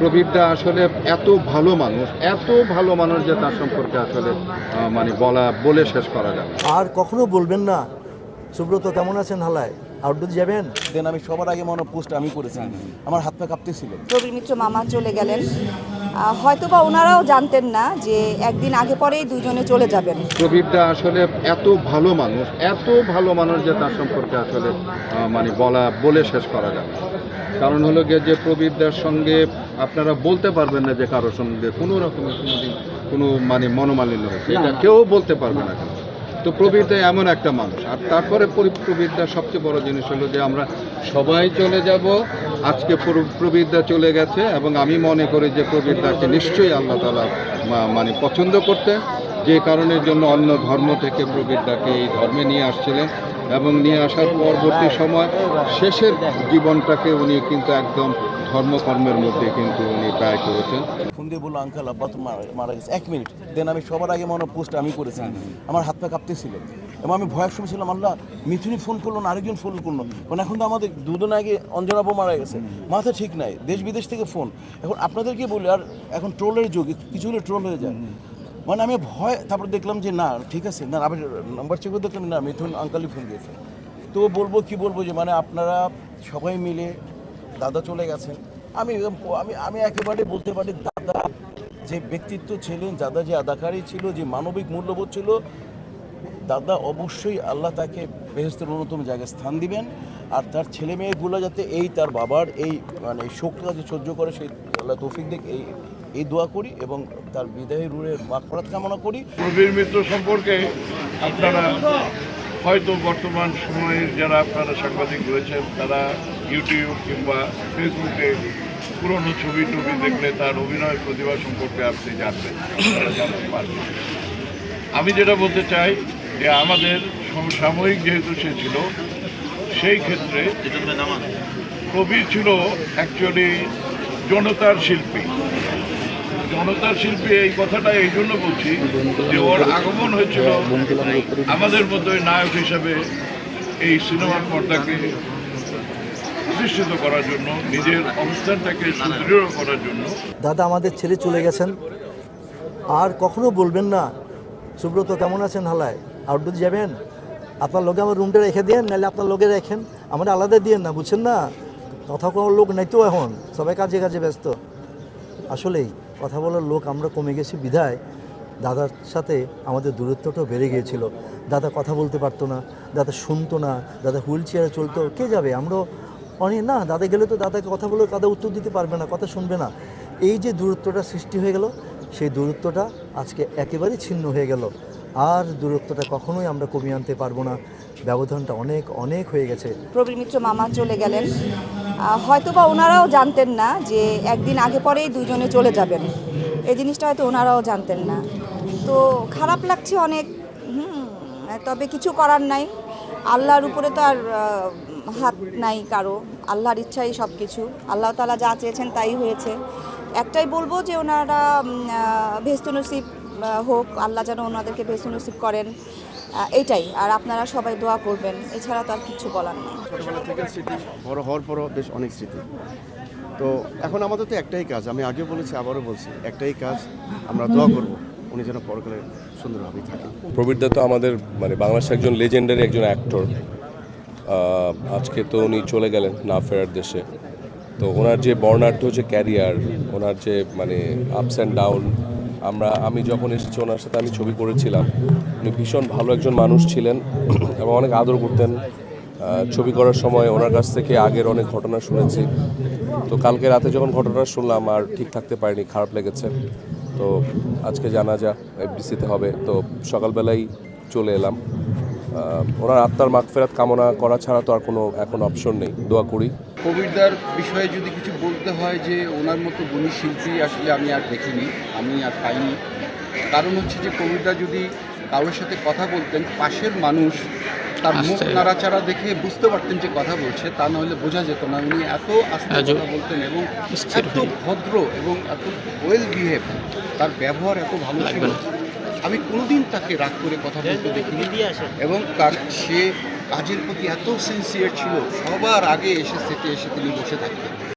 প্রবীরদা আসলে এত ভালো মানুষ এত ভালো মানুষ যে তার সম্পর্কে আসলে মানে বলা বলে শেষ করা যায় আর কখনো বলবেন না সুব্রত কেমন আছেন হালায়? আউটডোর যাবেন দেন আমি সবার আগে মনে পোস্ট আমি করেছি। আমার হাত পা কাঁপতে কাঁপতেছিল রবি মিত্র মামা চলে গেলেন। হয়তো বা ওনারাও জানতেন না যে একদিন আগে পরেই দুজনে চলে যাবেন। প্রবীরদা আসলে এত ভালো মানুষ এত ভালো মানুষ যে তার সম্পর্কে আসলে মানে বলা বলে শেষ করা যায় না। কারণ হলো গিয়ে যে প্রবীরদার সঙ্গে আপনারা বলতে পারবেন না যে কারোর সঙ্গে কোনো রকমের কোনোদিন কোনো মানে মনোমালিন্য হয়েছে এটা কেউ বলতে পারবে না কেন। তো প্রবীরদা এমন একটা মানুষ। আর তারপরে পরি- প্রবীরদার সবচেয়ে বড় জিনিস হলো যে আমরা সবাই চলে যাব। আজকে প্র- প্রবীরদা চলে গেছে এবং আমি মনে করি যে প্রবীরদাকে নিশ্চয়ই আল্লাহ তালা মানে পছন্দ করতেন। যে কারণের জন্য অন্য ধর্ম থেকে প্রবীরদাকে এই ধর্মে নিয়ে আসছিলেন এবং নিয়ে আসার পরবর্তী সময় শেষের জীবনটাকে উনি কিন্তু একদম ধর্মকর্মের মধ্যে কিন্তু উনি ব্যয় করেছেন। ফোন দিয়ে বলল, আঙ্কাল, আব্বা তো মারা গেছে। এক মিনিট। দেন আমি সবার আগে মনে পোস্ট আমি করেছি আমার হাত পা কাঁপতেছিল। এবং আমি ভয়ের সময় ছিলাম আল্লাহ মিথুনি ফোন করল না, আরেকজন ফোন করল। কারণ এখন তো আমাদের দুদিন আগে অঞ্জনাবু মারা গেছে। মাথা ঠিক নাই, দেশ বিদেশ থেকে ফোন এখন আপনাদেরকে বলি, আর এখন ট্রোলের যুগ, কিছু হলে ট্রোল হয়ে যায়। মানে আমি ভয়, তারপর দেখলাম যে, না, ঠিক আছে, না, আমি নাম্বার চেক করে দেখলাম, না, মিথুন আঙ্কালই ফোন দিয়েছে। তো বলব, কি বলব যে মানে আপনারা সবাই মিলে দাদা চলে গেছেন। আমি আমি আমি একেবারে বলতে পারি, দাদা যে ব্যক্তিত্ব ছিলেন, দাদা যে আদাকারী ছিল, যে মানবিক মূল্যবোধ ছিল দাদা অবশ্যই আল্লাহ তাকে বেহেস্তের অন্যতম জায়গায় স্থান দিবেন, আর তার ছেলে মেয়েগুলো যাতে এই তার বাবার এই মানে শোকটা যে সহ্য করে, সেই আল্লাহ তৌফিক দিক এই এই দোয়া করি এবং তার বিদায়ী রুড়ের মাকফরাত কামনা করি। প্রবীর মিত্র সম্পর্কে আপনারা হয়তো বর্তমান সময়ের যারা আপনারা সাংবাদিক রয়েছেন, তারা ইউটিউব কিংবা ফেসবুকে পুরনো ছবি টবি দেখলে তার অভিনয় প্রতিভা সম্পর্কে আপনি জানবেন জানতে পারবেন। আমি যেটা বলতে চাই যে আমাদের সমসাময়িক যেহেতু সে ছিল, সেই ক্ষেত্রে কবি ছিল অ্যাকচুয়ালি জনতার শিল্পী। জনতার শিল্পী এই কথাটা এই জন্য বলছি যে ওর আগমন হয়েছিল আমাদের মতোই নায়ক হিসাবে এই সিনেমার পর্দাকে প্রতিষ্ঠিত করার জন্য, নিজের অবস্থানটাকে সুদৃঢ় করার জন্য। দাদা, আমাদের ছেড়ে চলে গেছেন। আর কখনো বলবেন না, সুব্রত কেমন আছেন হালায়? আউটডোর যাবেন? আপনার লোকে আমার রুমটা রেখে দেন, নাহলে আপনার লোকে রেখেন আমরা আলাদা দিয়েন না, বুঝছেন না? কথা কোনো লোক নাই তো এখন। সবাই কাজে কাজে ব্যস্ত। আসলেই, কথা বলার লোক আমরা কমে গেছি বিধায়। দাদার সাথে আমাদের দূরত্বটাও বেড়ে গিয়েছিল। দাদা কথা বলতে পারতো না, দাদা শুনতো না, দাদা হুইল চেয়ারে চলতো। কে যাবে? আমরাও অনেক না, দাদা গেলে তো দাদাকে কথা বলে দাদা উত্তর দিতে পারবে না, কথা শুনবে না। এই যে দূরত্বটা সৃষ্টি হয়ে গেল, সেই দূরত্বটা আজকে একেবারেই ছিন্ন হয়ে গেল। আর দূরত্বটা কখনোই আমরা কমিয়ে আনতে পারব না। ব্যবধানটা অনেক অনেক হয়ে গেছে। প্রবীর মিত্র মামা চলে গেলেন। হয়তো বা ওনারাও জানতেন না যে একদিন আগে পরেই দুজনে চলে যাবেন। এই জিনিসটা হয়তো ওনারাও জানতেন না। তো খারাপ লাগছে অনেক। তবে কিছু করার নাই। আল্লাহর উপরে তো আর হাত নাই কারও। আল্লাহর ইচ্ছাই সব কিছু আল্লাহ তালা যা চেয়েছেন তাই হয়েছে। একটাই বলব যে ওনারা ভেস্ত নসিব হোক আল্লাহ যেন ওনাদেরকে ভেস্ত নসিব করেন। এইটাই আর আপনারা সবাই দোয়া করবেন এছাড়া তো আর কিছু বলার নেই। ছোটোবেলা থেকে স্মৃতি বড় হওয়ার পরও বেশ অনেক স্মৃতি। তো এখন আমাদের তো একটাই কাজ আমি আগে বলেছি আবারও বলছি একটাই কাজ আমরা দোয়া করব উনি যেন পরকালে সুন্দরভাবেই থাকেন। প্রবীরদা তো আমাদের মানে বাংলাদেশের একজন লেজেন্ডারি একজন অ্যাক্টর আজকে তো উনি চলে গেলেন না ফেরার দেশে। তো ওনার যে বর্ণাঢ্য যে ক্যারিয়ার ওনার যে মানে আপস অ্যান্ড ডাউন আমরা, আমি যখন এসেছি ওনার সাথে আমি ছবি করেছিলাম, উনি ভীষণ ভালো একজন মানুষ ছিলেন এবং অনেক আদর করতেন। ছবি করার সময় ওনার কাছ থেকে আগের অনেক ঘটনা শুনেছি। তো কালকে রাতে যখন ঘটনা শুনলাম, আর ঠিক থাকতে পারিনি, খারাপ লেগেছে। তো আজকে জানা যা এফডিসিতে হবে। তো সকালবেলাই চলে এলাম। ওনার আত্মার মাগফেরাত কামনা করা ছাড়া তো আর কোনো এখন অপশন নেই। দোয়া করি। কবিরদার বিষয়ে যদি কিছু বলতে হয় যে ওনার মতো গুণী শিল্পী আসলে আমি আর দেখিনি আমি আর পাইনি। কারণ হচ্ছে যে কবিরদা যদি কারোর সাথে কথা বলতেন পাশের মানুষ তার মুখ নাড়াচাড়া দেখে বুঝতে পারতেন যে কথা বলছে তা নাহলে বোঝা যেত না। উনি এত আস্তে কথা বলতেন এবং এত ভদ্র এবং এত ওয়েল বিহেভ তার ব্যবহার এত ভালো ছিল। আমি কোনোদিন তাকে রাগ করে কথা বলতে দেখিনি। এবং তার সে কাজের প্রতি এত সিনসিয়ার ছিল, সবার আগে এসে সেটে এসে তিনি বসে থাকতেন।